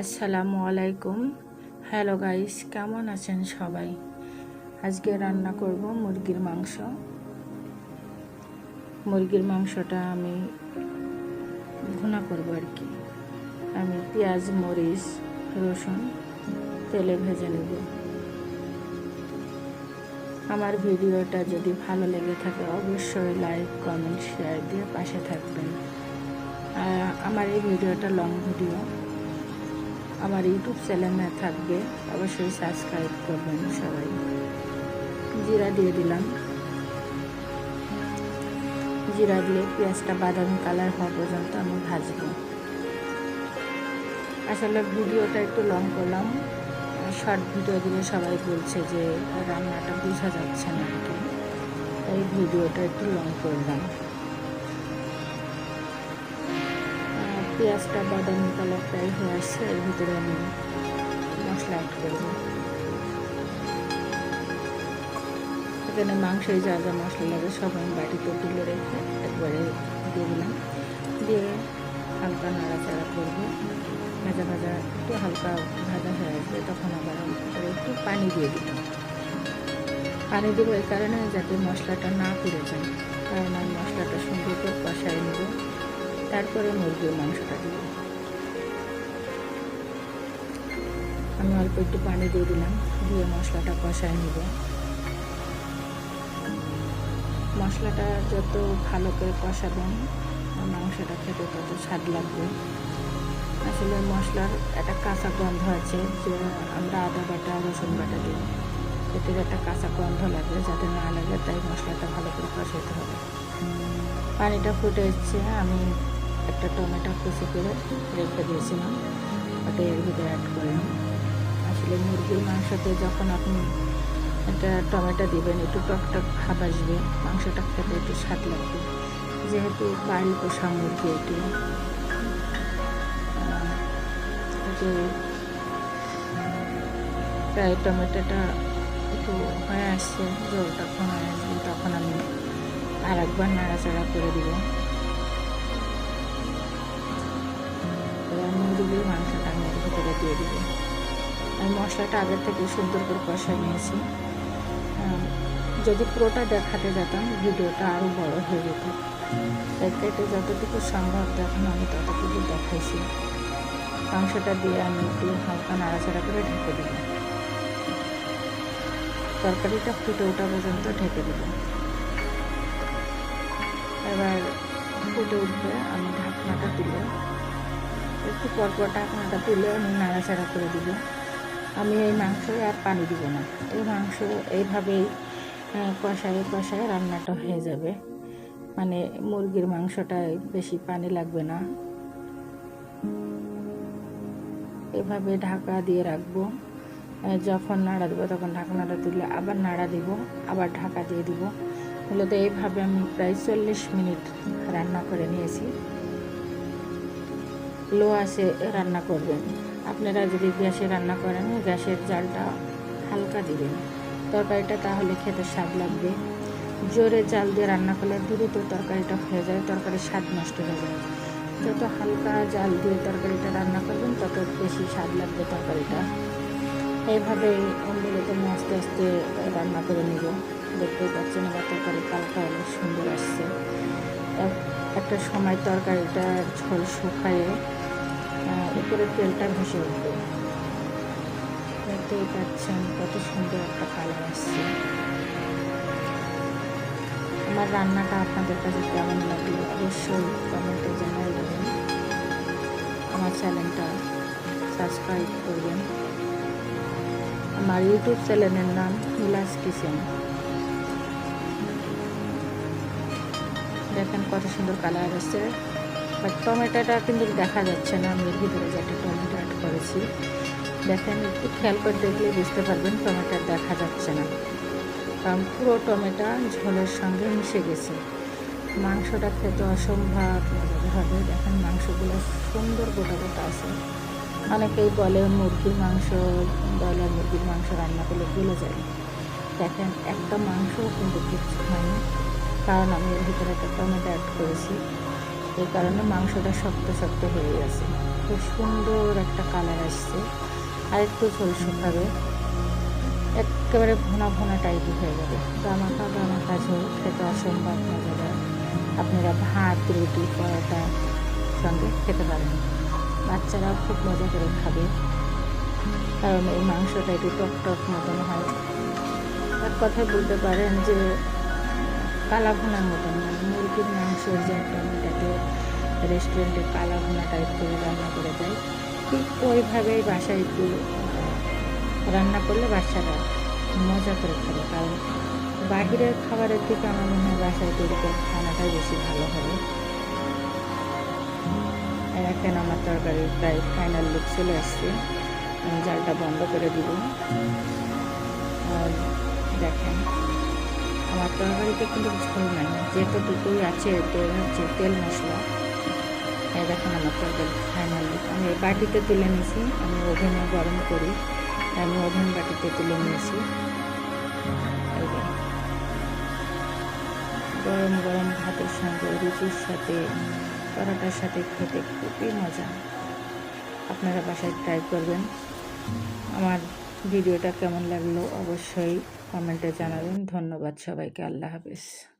আসসালামু আলাইকুম। Hello guys কেমন আছেন সবাই? আজকে রান্না করব মুরগির মাংস। মুরগির মাংসটা আমি ভুনা করব আর কি। আমি পেঁয়াজ, মরিচ, রসুন, তেলে ভেজে নেব। আমার ভিডিওটা যদি ভালো লেগে থাকে অবশ্যই লাইক কমেন্ট শেয়ার দিয়ে পাশে থাকবেন। আমার এই ভিডিওটা লং ভিডিও আমার ইউটিউব চ্যানেলে থাকবে, অবশ্যই সাবস্ক্রাইব করবেন সবাই। জিরা দিয়ে দিলাম। জিরা দিয়ে পেঁয়াজটা বাদামি কালার হওয়া পর্যন্ত আমি ভাজবো। আসলে ভিডিওটা একটু লং করলাম। শর্ট ভিডিও দিলে সবাই বলছে যে, রান্নাটা বোঝা যাচ্ছে না তাই ভিডিওটা একটু লং করলাম। পেঁয়াজটা বাদামি কালার প্রায় হয়ে আসছে এর ভিতরে আমি মশলা অ্যাড করব এখানে মাংসে যা যা মশলা লাগে সব আমি বাটিতে তুলে রেখে একবারে দিয়ে দিলাম। দিয়ে হালকা নাড়াচাড়া করব। ভাজা ভাজা একটু হালকা ভাজা হয়ে আসবে, তখন আবার একটু পানি দিয়ে দিলাম পানি দেবো এই কারণে যাতে মশলাটা না পুড়ে যায়। কারণ আমি মশলাটা সুন্দর করে কষায় নেব। তারপরে মুরগির মাংসটা দিব। আমি অল্প একটু পানি দিয়ে দিলাম, দিয়ে মশলাটা কষায় নিব। মশলাটা যত ভালো করে কষাবেন মাংসটা খেতে তত স্বাদ লাগবে। আসলে মশলার একটা কাঁচা গন্ধ আছে, যে আমরা আদা বাটা, রসুন বাটা দিই এতে একটা কাঁচা গন্ধ লাগে, যাতে না লাগে, তাই মশলাটা ভালো করে কষাতে হবে। পানিটা ফুটে এসছে, আমি একটা টমেটো কুচি করে রেখে দিয়েছিলাম, ওটা এর ভিতরে অ্যাড করে আসলে মুরগির মাংসতে যখন আপনি একটা টমেটো দিবেন, একটু টক টক ভাব আসবে, মাংসটা খেতে একটু স্বাদ লাগবে। যেহেতু বাড়ি পোষা মুরগি এটি। প্রায় টমেটোটা একটু হয়ে আসছে, জলটা হয়ে আসবে, তখন আমি আর একবার নাড়াচাড়া করে দিব। মুরগির মাংসটা আমি ভিতরে দিয়ে দিব। মশলাটা আগের থেকে সুন্দর করে কষাই নিয়েছি। যদি পুরোটা দেখাতে যেতাম ভিডিওটা আরও বড় হয়ে যেত। তাই কেটে যতটুকু সম্ভব দেখানো, আমি ততটুকু দেখাইছি। মাংসটা দিয়ে আমি একটু হালকা নাড়াচাড়া করে ঢেকে দেব। তরকারিটা ফুটে ওঠা পর্যন্ত ঢেকে দেব। এবার ফুটে উঠবে, আমি ঢাকনাটা তুলে, একটু পরপর ঢাকনাটা তুলে আমি নাড়াচাড়া করে দিব। আমি এই মাংস আর পানি দিব না। এই মাংস এইভাবেই কষায় কষায় রান্নাটা হয়ে যাবে। মানে মুরগির মাংসটায় বেশি পানি লাগবে না। এভাবে ঢাকা দিয়ে রাখব। যখন নাড়া দেবো, তখন ঢাকনাটা তুলে আবার নাড়া দিব, আবার ঢাকা দিয়ে দিব। মূলত এইভাবে আমি প্রায় চল্লিশ মিনিট রান্না করে নিয়েছি। লো আসে রান্না করবেন। আপনারা যদি গ্যাসে রান্না করেন, গ্যাসের জালটা হালকা দিবেন। তরকারিটা তাহলে খেতে স্বাদ লাগবে। জোরে জাল দিয়ে রান্না করলে দ্রুত তরকারিটা হয়ে যায়, তরকারির স্বাদ নষ্ট হয়ে যায়। যত হালকা জাল দিয়ে তরকারিটা রান্না করবেন, তত বেশি স্বাদ লাগবে তরকারিটা। এইভাবে আমি আস্তে আস্তে রান্না করে নিব। দেখতেই পাচ্ছেন আমার তরকারি কালকা অনেক সুন্দর আসছে। একটা সময় তরকারিটা ঝোল শুকায়ে উপরে তেলটা ভেসে উঠবে। দেখতেই পাচ্ছেন কত সুন্দর একটা কালার আসছে। আমার রান্নাটা আপনাদের কাছে কেমন লাগল? অবশ্যই কমেন্টে জানাই দেবেন। আমার চ্যানেলটা সাবস্ক্রাইব করবেন। আমার ইউটিউব চ্যানেলের নাম হুলাস কিচেন। দেখেন কত সুন্দর কালার আসছে। বাট টমেটোটা কিন্তু দেখা যাচ্ছে না আমি ভিতরে যে একটা টমেটো অ্যাড করেছি। দেখেন, একটু খেয়াল করে দেখলে বুঝতে পারবেন টমেটো দেখা যাচ্ছে না। কারণ পুরো টমেটো ঝোলের সঙ্গে মিশে গেছে। মাংসটা খেতে অসম্ভব হবে। দেখেন, মাংসগুলো সুন্দর গোটা গোটা আছে। অনেকেই বলে মুরগির মাংস, ব্রয়লার মুরগির মাংস রান্না করলে গলে যায়। দেখেন, একটা মাংসও কিন্তু কিছু হয়নি। কারণ আমি এর ভিতরে একটা টমেটো অ্যাড করেছি। এই কারণে মাংসটা শক্ত শক্ত হয়ে গেছে। খুব সুন্দর একটা কালার আসছে। আর একটু ঝোল শুকাবে। একেবারে ভোনা ভোনা টাইপের হয়ে যাবে। গামাখা গামাখা ঝোল, খেতে অসম্ভব মজাদার। আপনারা ভাত, রুটি, পরোটা সঙ্গে খেতে পারেন। বাচ্চারাও খুব মজা করে খাবে। কারণ এই মাংসটা একটু টক টক মতন হয়। এক কথায় বলতে পারেন যে কালা ভুনার মতন মুরগির মাংসের যে একটা এটাকে রেস্টুরেন্টে কালা ভুনা টাইপ করে রান্না করে দেয়। ঠিক ওইভাবেই বাসায় একটু রান্না করলে বাচ্চারা মজা করে খাবে। কারণ বাহিরের খাবারের থেকে আমার মনে হয় বাসায় তৈরি করে খানাটাই বেশি ভালো হবে। এখন আমার তরকারি প্রায় ফাইনাল লুক চলে আসছে। আমি জালটা বন্ধ করে দিব। আর দেখেন আমার তরকারিতে কিন্তু ঝোল নাই। দুটোই আছে হচ্ছে তেল মশলা। এই দেখেন আমার তরকারি ফাইনাল আমি বাটিতে তুলে নিয়েছি, আমি ওভেনে গরম করি। আমি ওভেন বাটিতে তুলে নিয়েছি। গরম গরম ভাতের সঙ্গে রুটির সাথে, পরোটার সাথে খেতে খুবই মজা। আপনারা বাসায় ট্রাই করবেন। আমার ভিডিওটা কেমন লাগল অবশ্যই কমেন্টে জানাবেন। ধন্যবাদ সবাইকে। আল্লাহ হাফিজ।